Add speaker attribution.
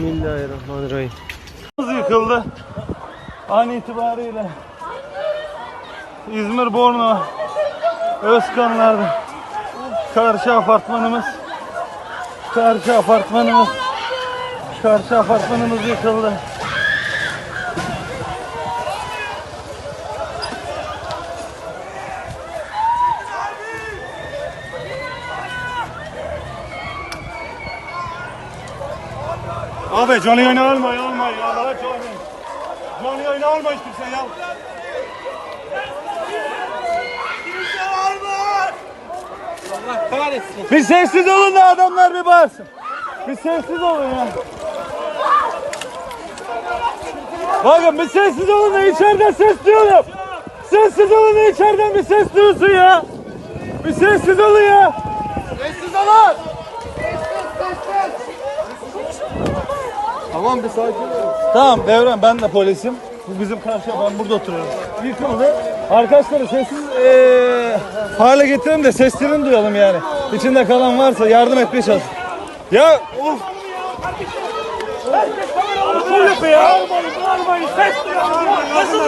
Speaker 1: Bismillahirrahmanirrahim.
Speaker 2: yıkıldı. An itibariyle İzmir Borno Özkanlar'da karşı apartmanımız karşı apartmanımız karşı apartmanımız yıkıldı. Abi canlı yayını alma, alma ya. Allah canlı. Canlı yayını alma hiç kimse ya. Bir sessiz olun da adamlar bir bağırsın. Bir sessiz olun ya. Bakın bir sessiz olun da içeriden ses duyalım. Sessiz olun da içeriden bir ses duyulsun ya. Bir sessiz olun ya. Sessiz olun.
Speaker 1: Tamam bir sakin ol.
Speaker 2: Tamam Devran ben de polisim. Bu bizim karşıya ben burada oturuyorum. Yıkıldı. Arkadaşları sessiz eee hale getirelim de seslerini duyalım yani. İçinde kalan varsa yardım etmeye çalış. Ya of. Herkes kamera alıyor ya. Bağırmayın, bağırmayın. Ses duyalım. Nasıl